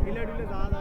ঢিলে ঢিলে দাদা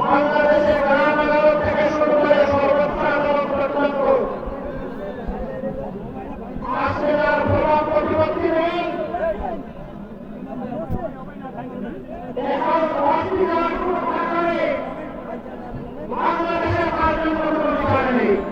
বাংলাদেশে গ্রাম আদালত থেকে শুরু করে সর্বোচ্চ আদালত পর্যন্ত আসেনার কোনো প্রতিপত্তি নেই। দেশের অস্তিত্বের কোনো বাংলাদেশের কার্যক্রম নেই।